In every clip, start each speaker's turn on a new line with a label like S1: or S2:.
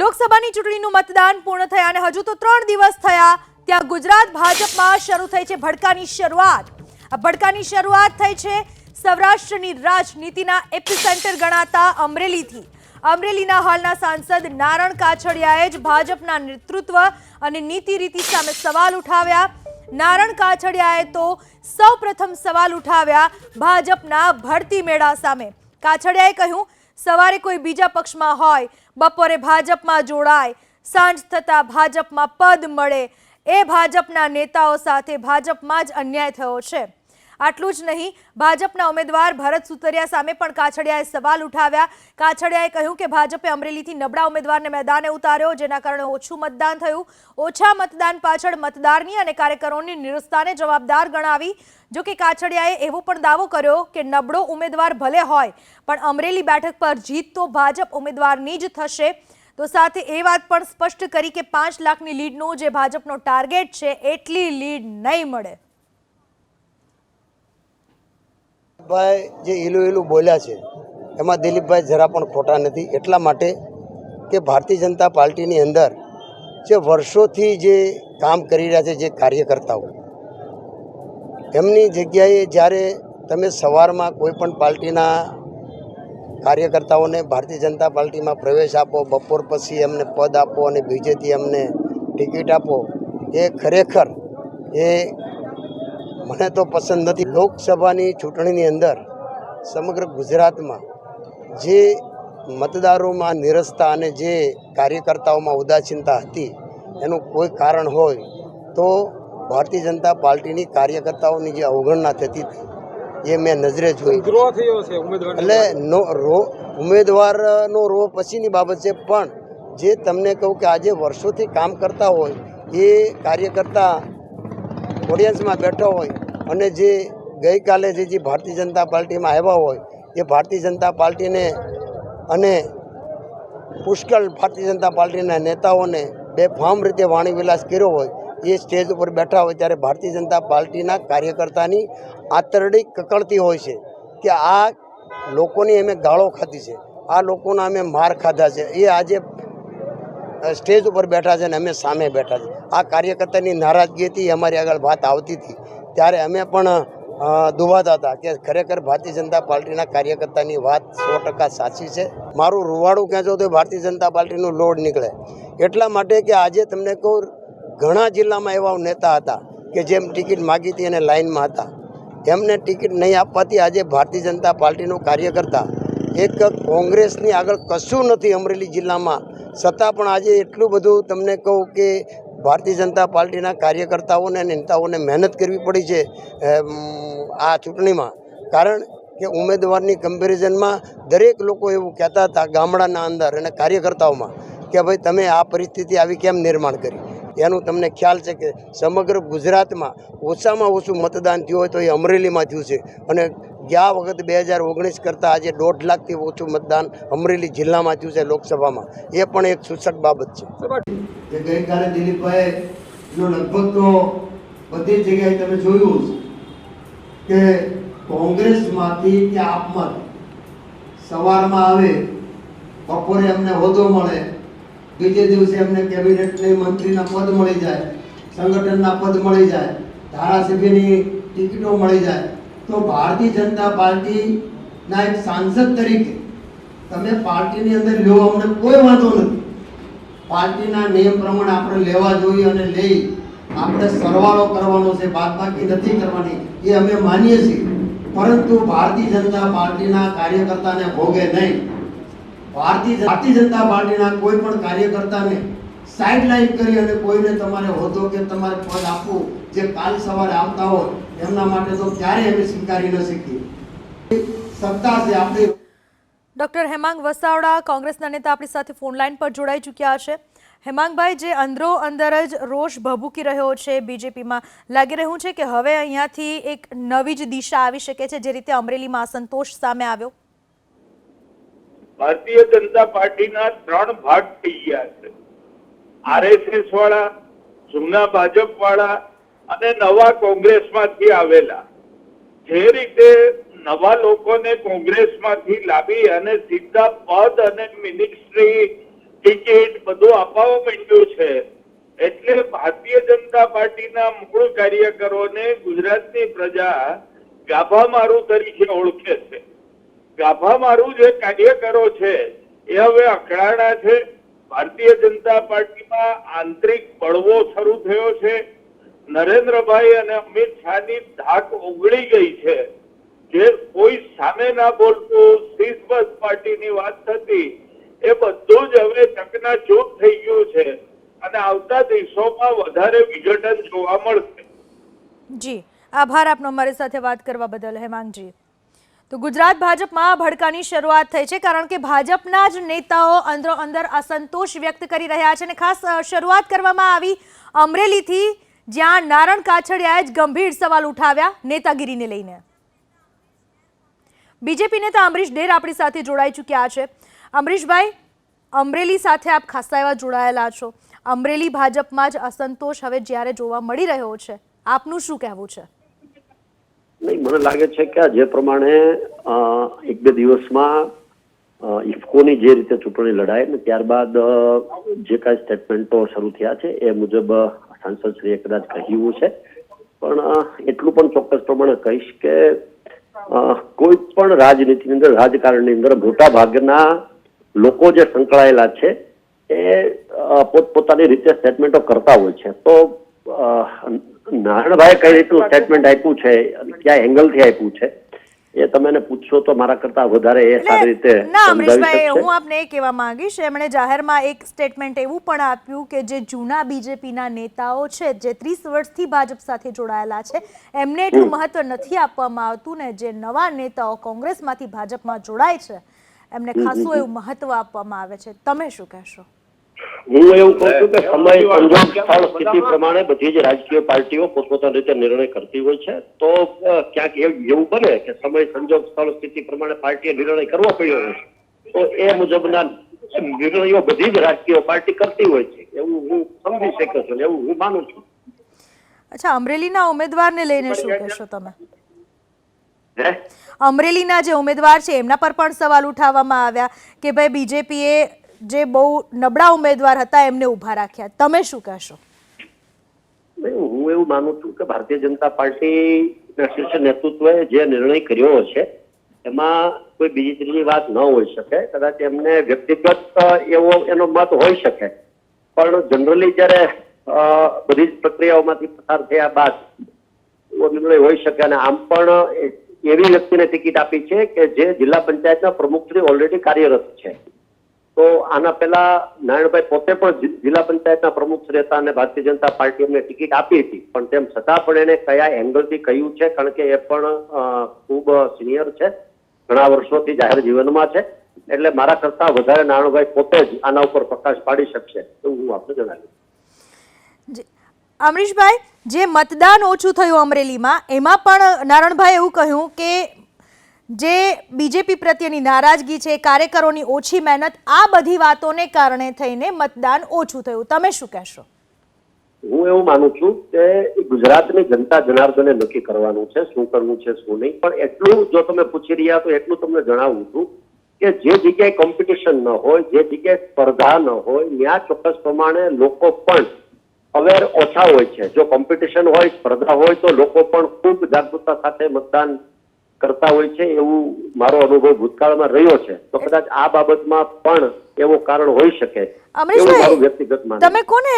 S1: લોકસભાની ચૂંટણીનું મતદાન પૂર્ણ થયા અને હજુ તો ત્રણ દિવસ થયા, ત્યાં ગુજરાત ભાજપમાં શરૂ થઈ છે ભડકાની શરૂઆત. આ ભડકાની શરૂઆત થઈ છે સૌરાષ્ટ્રની રાજનીતિના એપિસેન્ટર ગણાતા અમરેલીથી. અમરેલીના હાલના સાંસદ નારણ કાછડિયાએ જ ભાજપના નેતૃત્વ અને નીતિ રીતિ સામે સવાલ ઉઠાવ્યા. નારણ કાછડિયાએ તો સૌપ્રથમ સવાલ ઉઠાવ્યા ભાજપના ભરતી મેળા સામે. કાછડિયાએ કહ્યું સવારે કોઈ બીજા પક્ષમાં હોય, બપોરે ભાજપમાં જોડાય, સાંજ થતાં ભાજપમાં પદ મળે, એ ભાજપના નેતાઓ સાથે ભાજપમાં જ અન્યાય થયો છે. આટલું જ નહીં, ભાજપના ઉમેદવાર ભરત સુતરિયા સામે પણ કાછડિયાએ સવાલ ઉઠાવ્યા. કાછડિયાએ કહ્યું કે ભાજપે અમરેલીથી નબળા ઉમેદવારને મેદાને ઉતાર્યો, જેના કારણે ઓછું મતદાન થયું. ઓછા મતદાન પાછળ મતદારની અને કાર્યકરોની નિરસ્તાને જવાબદાર ગણાવી. જો કે કાછડિયાએ એવો પણ દાવો કર્યો કે નબળો ઉમેદવાર ભલે હોય, પણ અમરેલી બેઠક પર જીત તો ભાજપ ઉમેદવારની જ થશે. તો સાથે એ વાત પણ સ્પષ્ટ કરી કે પાંચ લાખની લીડનું જે ભાજપનો ટાર્ગેટ છે, એટલી લીડ નહીં મળે.
S2: ભાઈ જે ઈલું ઈલું બોલ્યા છે, એમાં દિલીપભાઈ જરા પણ ખોટા નથી. એટલા માટે કે ભારતીય જનતા પાર્ટીની અંદર જે વર્ષોથી જે કામ કરી રહ્યા છે, જે કાર્યકર્તાઓ, એમની જગ્યાએ જ્યારે તમે સવારમાં કોઈ પણ પાર્ટીના કાર્યકર્તાઓને ભારતીય જનતા પાર્ટીમાં પ્રવેશ આપો, બપોર પછી એમને પદ આપો અને બીજેથી એમને ટિકિટ આપો, એ ખરેખર એ મને તો પસંદ નથી. લોકસભાની ચૂંટણીની અંદર સમગ્ર ગુજરાતમાં જે મતદારોમાં નિરસતા અને જે કાર્યકર્તાઓમાં ઉદાસીનતા હતી એનું કોઈ કારણ હોય તો ભારતીય જનતા પાર્ટીની કાર્યકર્તાઓની જે અવગણના થતી હતી એ મેં નજરે જોઈ. એટલે નો રો ઉમેદવારનો રો પછીની બાબત છે પણ જે તમને કહું કે આજે વર્ષોથી કામ કરતા હોય એ કાર્યકર્તા ઓડિયન્સમાં બેઠો હોય અને જે ગઈકાલે જે જે ભારતીય જનતા પાર્ટીમાં આવ્યા હોય, એ ભારતીય જનતા પાર્ટીને અને પુષ્કળ ભારતીય જનતા પાર્ટીના નેતાઓને બે ફામ રીતે વાણી વિલાસ કર્યો હોય, એ સ્ટેજ ઉપર બેઠા હોય ત્યારે ભારતીય જનતા પાર્ટીના કાર્યકર્તાની આંતરડી કકળતી હોય છે કે આ લોકોની અમે ગાળો ખાધી છે, આ લોકોના અમે માર ખાધા છે. એ આજે સ્ટેજ ઉપર બેઠા છે અને અમે સામે બેઠા છે. આ કાર્યકર્તાની નારાજગી હતી, અમારી આગળ વાત આવતી હતી. ત્યારે અમે પણ દુભાતા હતા કે ખરેખર ભારતીય જનતા પાર્ટીના કાર્યકર્તાની વાત સો ટકા સાચી છે. મારું રૂવાડું કહેજો તો ભારતીય જનતા પાર્ટીનું લોડ નીકળે. એટલા માટે કે આજે તમને કહું, ઘણા જિલ્લામાં એવા નેતા હતા કે જેમ ટિકિટ માગી હતી અને લાઇનમાં હતા. એમને ટિકિટ નહીં આપવાથી આજે ભારતીય જનતા પાર્ટીનો કાર્યકર્તા, એક કોંગ્રેસની આગળ કશું નથી અમરેલી જિલ્લામાં છતાં પણ આજે એટલું બધું તમને કહું કે ભારતીય જનતા પાર્ટીના કાર્યકર્તાઓને નેતાઓને મહેનત કરવી પડી છે આ ચૂંટણીમાં. કારણ કે ઉમેદવારની કમ્પેરિઝનમાં દરેક લોકો એવું કહેતા હતા ગામડાના અંદર અને કાર્યકર્તાઓમાં કે ભાઈ તમે આ પરિસ્થિતિ આવી કેમ નિર્માણ કરી? એનું તમને ખ્યાલ છે કે સમગ્ર ગુજરાતમાં ઓછામાં ઓછું મતદાન થયું હોય તો એ અમરેલીમાં થયું છે અને ગયા વખત બે હજાર ઓગણીસ કરતાં આજે દોઢ લાખથી ઓછું મતદાન અમરેલી જિલ્લામાં થયું છે, લોકસભામાં. એ પણ એક સૂચક બાબત છે. ગઈકાલે દિલીપભાઈ જો લગભગ તો બધી જગ્યાએ તમે જોયું કે કોંગ્રેસમાંથી કે આપમાંથી સવારમાં આવે, બપોરે એમને હોદ્દો મળે, બીજે દિવસે એમને કેબિનેટની મંત્રીના પદ મળી જાય, સંગઠનના પદ મળી જાય, ધારાસભ્યની ટિકિટો મળી જાય તો ભારતીય જનતા પાર્ટીના એક સાંસદ તરીકે તમે પાર્ટીની અંદર લો અમને કોઈ વાંધો નથી. પાર્ટીના નિયમ પ્રમાણે આપણે લેવા જોઈએ અને લઈ આપણે સરવાળો કરવાનો છે, બાદબાકી નથી કરવાની, એ અમે માનીએ છીએ. પરંતુ ભારતીય જનતા પાર્ટીના કાર્યકર્તાને ભોગે નહીં. ભારતીય ભારતીય જનતા પાર્ટીના કોઈ પણ કાર્યકર્તાને સાઇડલાઇન કરી અને કોઈને તમારે હોદ્દો કે તમારે પદ આપવું, જે કાલ સવારે આવતા હોય એમના માટે તો ક્યારેય અમે સ્વીકારી ન શકીએ. સત્તા છે આપણે.
S1: ડોક્ટર હેમાંગ વસાવડા કોંગ્રેસના નેતા આપણી સાથે ફોન લાઈન પર જોડાઈ ચૂક્યા છે. હેમાંગભાઈ જે અંદરો અંદર જ રોષ ભભૂકી રહ્યો છે બીજેપીમાં લાગી રહ્યું છે કે હવે અહીંયાથી એક નવી જ દિશા આવી શકે છે જે રીતે અમરેલીમાં અસંતોષ સામે આવ્યો?
S3: ભારતીય જનતા પાર્ટીના ત્રણ ભાગ થઈ ગયા છે. આરએસએસ વાળા જૂના ભાજપ વાળા અને નવા કોંગ્રેસમાંથી આવેલા. જે રીતે નવા લોકોને કોંગ્રેસમાંથી લાવી અને સીધા પદ અને મિનિસ્ટ્રી ટિકિટ બધું અપાવવા માંડ્યું છે, એટલે ભારતીય જનતા પાર્ટીના મૂળ કાર્યકરોને ગુજરાતની પ્રજા ગાભા મારું તરીકે ઓળખે છે. ગાભા મારું જે કાર્યકરો છે, એ હવે અકળાણા છે. ભારતીય જનતા પાર્ટીમાં આંતરિક બળવો શરૂ થયો છે. નરેન્દ્રભાઈ અને અમિત શાહની ધાક ઓગળી ગઈ છે. જે કોઈ સામે ના બોલતું શીર્ષબદ્ધ પાર્ટીની વાત થતી, એ બધું જ હવે ચકનાચૂર થઈ ગયું છે અને આવતા દિવસોમાં વધારે વિઘટન જોવા મળશે.
S1: જી, આભાર આપનો અમારી સાથે વાત કરવા બદલ, હેમાંગજી. તો ગુજરાત ભાજપમાં ભડકાની શરૂઆત થઈ છે, કારણ કે ભાજપના જ નેતાઓ અંદરો અંદર અસંતોષ વ્યક્ત કરી રહ્યા છે અને ખાસ શરૂઆત કરવામાં આવી અમરેલીથી જ્યાં નારણ કાછડિયાએ જ ગંભીર સવાલ ઉઠાવ્યા નેતાગીરીને લઈને. બીજેપી નેતા અમરીશ ડેર આપણી સાથે જોડાઈ ચૂક્યા છે. અમરીશભાઈ, અમરેલી સાથે આપ ખાસા એવા જોડાયેલા છો. અમરેલી ભાજપમાં જ અસંતોષ હવે જ્યારે જોવા મળી રહ્યો છે. આપનું શું કહેવું છે?
S4: નહીં, મને લાગે છે કે જે પ્રમાણે એક બે દિવસમાં ઇફકોની જે રીતે ચૂંટણી લડાય ને ત્યારબાદ જે કાંઈ સ્ટેટમેન્ટો શરૂ થયા છે, એ મુજબ સાંસદશ્રીએ કદાચ કહ્યું છે. પણ એટલું પણ ચોક્કસ પ્રમાણે કહીશ કે કોઈ પણ રાજનીતિની અંદર, રાજકારણની અંદર મોટા ભાગના લોકો જે સંકળાયેલા છે એ પોતપોતાની રીતે સ્ટેટમેન્ટો કરતા હોય છે. તો નારાયણભાઈ કઈ રીતનું સ્ટેટમેન્ટ આપ્યું છે? કયા એંગલથી આપ્યું છે? એ તમે એને પૂછશો તો મારા કરતા વધારે એ સારી રીતે
S1: ના અમરીશભાઈ હું આપને એ કહેવા માંગીશ એમણે જાહેરમાં એક સ્ટેટમેન્ટ એવું પણ આપ્યું કે જે જૂના બીજેપીના નેતાઓ છે જે ત્રીસ વર્ષથી ભાજપ સાથે જોડાયેલા છે એમને એટલું મહત્વ નથી આપવામાં આવતું ને જે નવા નેતાઓ કોંગ્રેસમાંથી ભાજપમાં જોડાય છે એમને ખાસું એવું મહત્વ આપવામાં આવે છે. તમે શું કહેશો?
S4: હું એવું કહું છું કે સમય સંજોગ સ્થળ સ્થિતિ પ્રમાણે બધી જ રાજકીય પાર્ટીઓ પોતપોતાની રીતે નિર્ણય કરતી હોય છે. તો ક્યાંક એવું બને કે સમય સંજોગ સ્થળ સ્થિતિ પ્રમાણે પાર્ટીએ નિર્ણય કરવો પડ્યો હોય. તો એ મુજબના નિર્ણયો બધી જ રાજકીય પાર્ટી કરતી હોય છે. એવું હું સમજી શકું છું ને એવું હું માનું છું.
S1: અચ્છા અમરેલીના ઉમેદવારને લઈને શું કહેશો તમે? અમરેલીના જે ઉમેદવાર છે એમના પર પણ સવાલ ઉઠાવવામાં આવ્યા કે ભાઈ બીજેપીએ જે બહુ નબળા ઉમેદવાર હતા, એમને ઊભા રાખ્યા. તમે શું કહેશો?
S4: હું એવું માનું છું કે ભારતીય જનતા પાર્ટી શીર્ષ નેતૃત્વએ જે નિર્ણય કર્યો છે, એમાં કોઈ બીજી ત્રીજી વાત ન હોઈ શકે. કદાચ એમને વ્યક્તિગત એવો એનો મત હોઈ શકે. પણ જનરલી જ્યારે બધી જ પ્રક્રિયાઓમાંથી પસાર થયા બાદ એવો નિર્ણય હોઈ શકે અને આમ પણ એવી વ્યક્તિને ટિકિટ આપી છે કે જે જિલ્લા પંચાયતના પ્રમુખશ્રી ઓલરેડી કાર્યરત છે. તો આના પહેલા નારાયણભાઈ પોતે પણ જિલ્લા પંચાયતના પ્રમુખ રહેતા અને ભારતીય જનતા પાર્ટી એમને ટિકિટ આપી હતી. પણ તેમ છતાં પણ એને કયા એંગલથી કહ્યું છે, કારણ કે એ પણ ખૂબ સિનિયર છે. ઘણા વર્ષોથી જાહેર જીવનમાં છે. એટલે મારા કરતા વધારે નારાયણભાઈ પોતે જ આના ઉપર પ્રકાશ પાડી શકશે. એવું હું આપને જણાવીશ.
S1: અમરીશભાઈ, જે મતદાન ઓછું થયું અમરેલીમાં, એમાં પણ નારણભાઈ એવું કહ્યું કે જે બીજેપી પ્રત્યેની નારાજગી છે, કાર્યકરોની ઓછી મહેનત, આ બધી વાતોને કારણે થઈને મતદાન ઓછું થયું. તમે શું કહેશો?
S4: હું એવું માનું છું કે ગુજરાતની જનતા જનાર્દને નક્કી કરવાનું છે, શું કરવું છે, શું નહીં. પણ એટલું જો તમે પૂછી રહ્યા તો એટલું તમને જણાવું છું કે જે જગ્યાએ કોમ્પિટિશન ન હોય, જે જગ્યાએ સ્પર્ધા ન હોય, ત્યાં ચોક્કસ પ્રમાણે લોકો પણ અવેર ઓછા હોય છે. જો કોમ્પિટિશન હોય, સ્પર્ધા હોય, તો લોકો પણ ખૂબ જાગૃતતા સાથે મતદાન કરતા હોય છે એવું મારો અનુભવ ભૂતકાળમાં રહ્યો છે. તો કદાચ આ બાબતમાં પણ એવો કારણ હોઈ શકે.
S1: અમરીશભાઈ તમે કોને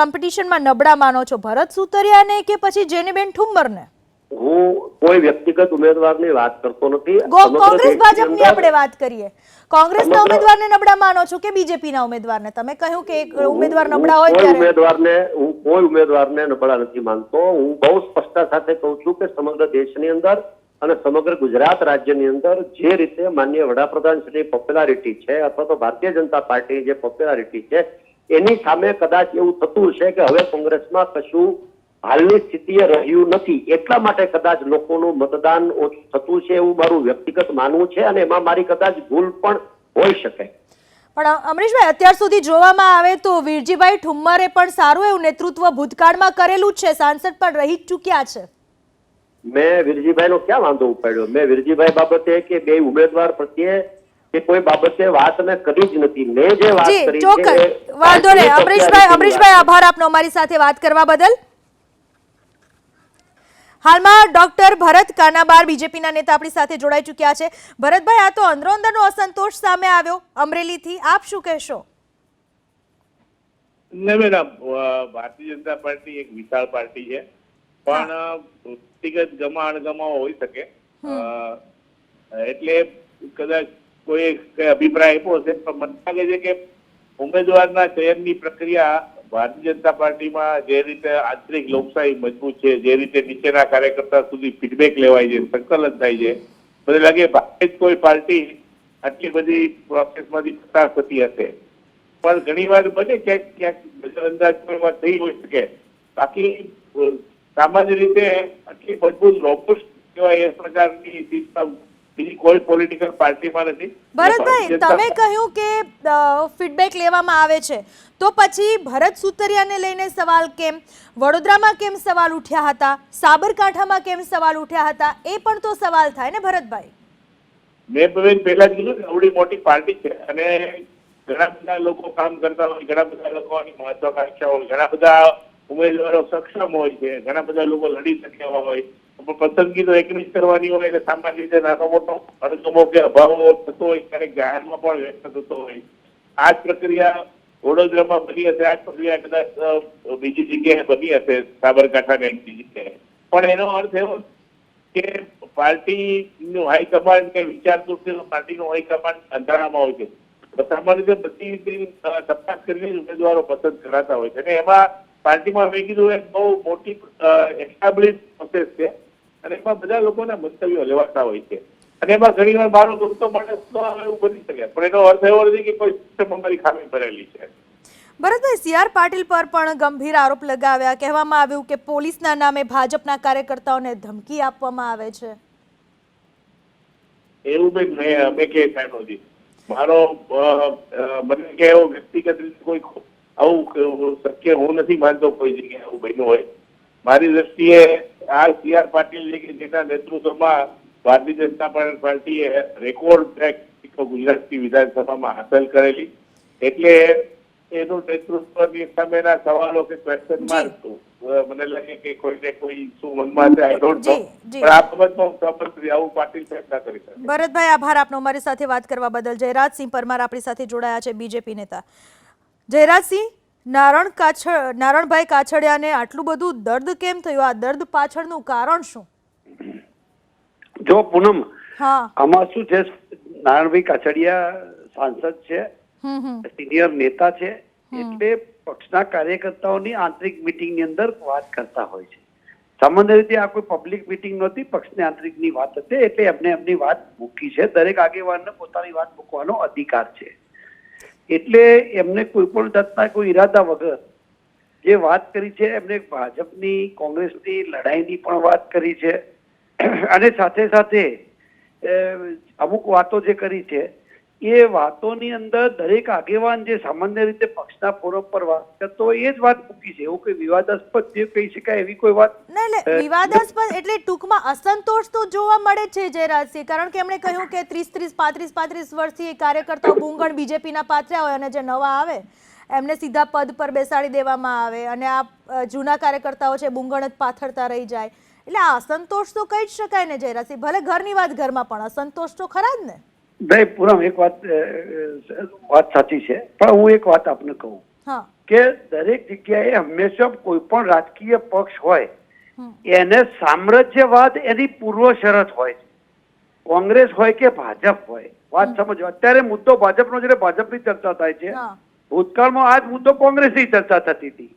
S1: કોમ્પિટિશનમાં નબળા માનો છો? ભરત સુતરિયાને કે પછી જેનીબેન ઠુમ્મરને?
S4: હું કોઈ વ્યક્તિગત ઉમેદવારની વાત કરતો નથી.
S1: કોંગ્રેસ ભાજપની આપણે વાત કરીએ. કોંગ્રેસના ઉમેદવારને નબળા માનો છો કે બીજેપીના ઉમેદવારને? તમે કહ્યું કે એક ઉમેદવાર નબળા હોય ત્યારે.
S4: ઉમેદવારને હું કોઈ ઉમેદવારને નબળા નથી માનતો. હું બહુ સ્પષ્ટતા સાથે કહું છું કે સમગ્ર દેશની અંદર અને સમગ્ર ગુજરાત રાજ્યની અંદર જે રીતે માન્ય વડાપ્રધાન શ્રી પોપ્યુલારિટી છે અથવા તો ભારતીય જનતા પાર્ટીની જે પોપ્યુલારિટી છે, એની સામે કદાચ એવું થતું છે કે હવે કોંગ્રેસમાં કશું હાલની સ્થિતિએ રહ્યું નથી. એટલા માટે કદાચ લોકોનું મતદાન ઓછું થતું છે એવું મારું વ્યક્તિગત માનવું છે અને એમાં મારી કદાચ ભૂલ પણ હોઈ શકે.
S1: પણ અમરીશભાઈ, અત્યાર સુધી જોવામાં આવે તો વીરજીભાઈ ઠુમ્મરે પણ સારું એવું નેતૃત્વ ભૂતકાળમાં કરેલું છે. સાંસદ પણ રહી ચૂક્યા છે.
S4: મેં વિરજીભાઈ નો ક્યાં વાંધો ઉપાડ્યો? મેં વિરજીભાઈ બાબતે કે બે ઉમેદવાર પ્રત્યે કે કોઈ બાબતે વાત મેં કરી જ નથી. મેં જે વાત કરી
S1: ચોક્કસ.
S4: છે,
S1: વાંધો નહીં. અમરીશભાઈ અમરીશભાઈ આભાર આપનો અમારી સાથે વાત કરવા બદલ. હાલમાં ડોક્ટર ભરત કાનાબાર બીજેપીના નેતા આપણી સાથે જોડાઈ ચૂક્યા છે. ભરતભાઈ આ તો અંદરોઅંદરનો અસંતોષ સામે આવ્યો. અમરેલીથી આપ શું કહેશો?
S3: ને મેડમ ભારતીય જનતા પાર્ટી એક વિશાળ પાર્ટી છે. પણ વ્યક્તિગત ગમા અણગમાઓ હોઈ શકે. એટલે કદાચ કોઈ કઈ અભિપ્રાય આપ્યો હશે પણ મને લાગે છે કે ઉમેદવારના ચયનની પ્રક્રિયા ભારતીય જનતા પાર્ટીમાં જે રીતે આંતરિક લોકશાહી મજબૂત છે જે રીતે નીચેના કાર્યકર્તા સુધી ફીડબેક લેવાય છે સંકલન થાય છે મને લાગે ભારે જ કોઈ પાર્ટી આટલી બધી પ્રોસેસમાંથી પસાર થતી હશે. પણ ઘણી વાર બને ક્યાંક ક્યાંક નજરઅંદાજ થઈ હોઈ શકે. બાકી સામાન્ય રીતે આટલી મજબૂત રોબસ્ટ કહેવાય એ પ્રકારની સિસ્ટમ બીજી કોઈ પોલિટિકલ પાર્ટીમાં નથી.
S1: ભરતભાઈ તમે કહ્યું કે ફીડબેક લેવામાં આવે છે. તો પછી ભરત સુતરિયાને લઈને સવાલ કેમ? વડોદરામાં કેમ સવાલ ઉઠ્યા હતા? સાબરકાંઠામાં કેમ સવાલ ઉઠ્યા હતા? એ પણ તો સવાલ થાય ને ભરતભાઈ?
S3: મેં બેન પહેલા કીધું કે આવડી મોટી પાર્ટી છે અને ઘણા બધા લોકો કામ કરતા હોય ઘણા બધા લોકોની મહત્વાકાંક્ષા હોય ઘણા બધા ઉમેદવારો સક્ષમ હોય છે, ઘણા બધા લોકો લડી શક્યા હોય. પણ પસંદગી તો એકની કરવાની હોય એટલે સામાન્ય રીતે નાનો મોટો અણગમો કે અભાવો થતો હોય, ક્યારેક જાહેરમાં પણ વ્યક્ત થતો હોય. આ જ પ્રક્રિયા વડોદરામાં બની હશે, આ જ પ્રક્રિયા કદાચ બીજી જગ્યાએ બની હશે, સાબરકાંઠા ને બીજી જગ્યાએ. પણ એનો અર્થ એવો કે પાર્ટીનું હાઈકમાન્ડ કે વિચારતું કે પાર્ટીનું હાઈકમાન્ડ અંધારામાં હોય છે. સામાન્ય રીતે બધી તપાસ કરીને ઉમેદવારો પસંદ કરાતા હોય છે. અને એમાં પાર્ટીમાં મેં કીધું એક બહુ મોટી એસ્ટાબ્લિશ પ્રોસેસ છે. અને એમાં બધા લોકોના મંતવ્યો લેવાતા હોય છે. અને એમાં ઘણી વાર મારો દોસ્તો માણસ આવે એવું બની શકે. પણ એનો અર્થ એવો નથી કે કોઈ સિસ્ટમ અમારી ખામી ભરેલી છે.
S1: ભરતભાઈ સી આર પાટીલ પર પણ ગંભીર આરોપ લગાવ્યા. કહેવામાં આવ્યું કે પોલીસના નામે ભાજપના કાર્યકર્તાઓને ધમકી આપવામાં આવે છે.
S3: એવું બેન મેં અમે કે સાહેબ મારો મને કે એવો વ્યક્તિગત રીતે કોઈ આવું શક્ય હું નથી માનતો કોઈ જગ્યાએ આવું બન્યું હોય. મારી દ્રષ્ટિએ આ સી આર પાટીલ છે કે જેના નેતૃત્વમાં ભારતીય જનતા પાર્ટીએ રેકોર્ડ બ્રેક ગુજરાતની વિધાનસભામાં હાંસલ કરેલી. એટલે એનું નેતૃત્વની સામેના સવાલો કે ક્વેશ્ચન માર્ક મને લાગે કે કોઈને કોઈ શું મનમાં છે આઈ ડોન્ટ નો. પણ આ બાબતમાં સહમત આવું પાટીલ સાહેબ ના કરી શકે.
S1: ભરતભાઈ આભાર આપનો. અમારી સાથે વાત કરવા બદલ જયરાજસિંહ પરમાર આપણી સાથે જોડાયા છે બીજેપી નેતા. જયરાજસિંહ નારણ કાછડ નારણભાઈ કાછડિયાને આટલું બધું દર્દ કેમ થયું? આ દર્દ પાછળનું કારણ શું?
S5: જો પૂનમ આમાં શું છે? નારણભાઈ કાછડિયા સાંસદ છે સિનિયર નેતા છે એટલે પક્ષના કાર્યકર્તાઓની આંતરિક મિટિંગની અંદર વાત કરતા હોય છે. સામાન્ય રીતે આ કોઈ પબ્લિક મિટિંગ નહોતી પક્ષની આંતરિકની વાત હતી એટલે એમને એમની વાત મૂકી છે. દરેક આગેવાનને પોતાની વાત મૂકવાનો અધિકાર છે. એટલે એમને કોઈ પણ જાતના કોઈ ઈરાદા વગર જે વાત કરી છે, એમને ભાજપની, કોંગ્રેસની લડાઈની પણ વાત કરી છે. અને સાથે સાથે અમુક વાતો જે કરી છે એ વાતોની અંદર દરેક આગેવાન જે સામાન્ય રીતે પક્ષના ફોરમ પર વાત કરતો હોય એ જ વાત મૂકી છે. એવું કોઈ વિવાદાસ્પદ જે કહી શકાય એવી કોઈ વાત
S1: એટલે વિવાદાસ્પદ એટલે ટૂંકમાં અસંતોષ તો જોવા મળે છે જયરાજસિંહ કારણ કે એમણે કહ્યું કે ત્રીસ ત્રીસ પાંત્રીસ પાંત્રીસ વર્ષથી એ કાર્યકર્તાઓ ભૂંગણ બીજેપીના પાત્ર્યા હોય અને જે નવા આવે એમને સીધા પદ પર બેસાડી દેવામાં આવે અને આ જૂના કાર્યકર્તાઓ છે બુંગણ જ પાથરતા રહી જાય. એટલે આ અસંતોષ તો કહી જ શકાય ને જયરાજસિંહ ભલે ઘરની વાત ઘરમાં પણ અસંતોષ તો ખરા જ ને?
S5: ભાઈ પૂનમ એક વાત વાત સાચી છે પણ હું એક વાત આપને કહું. કે દરેક જગ્યાએ હંમેશા કોઈ પણ રાજકીય પક્ષ હોય. એને સામ્રાજ્યવાદ એની પૂર્વ શરત હોય છે. કોંગ્રેસ હોય કે ભાજપ હોય વાત સમજો અત્યારે મુદ્દો ભાજપનો છે ભાજપની ચર્ચા થાય છે. ભૂતકાળમાં આ જ મુદ્દો કોંગ્રેસની ચર્ચા થતી હતી.